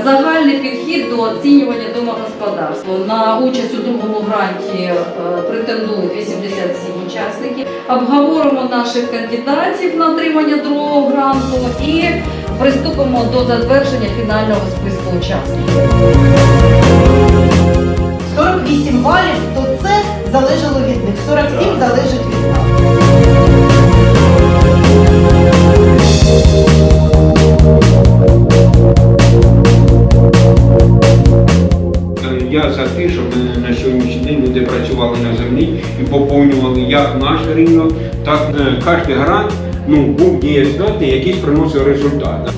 індивідуальний підхід до оцінювання домогосподарств. На участь у другому гранті е, претендують 87 учасників. Обговоримо наших кандидатів на отримання другого гранту і приступимо до затвердження фінального списку учасників. 48 балів, то це залежало від них. 47 залежить За щоб на сьогоднішній день люди працювали на землі і поповнювали як наш ринок, так і кожен грант ну, був дієздатний, якийсь приносив результат.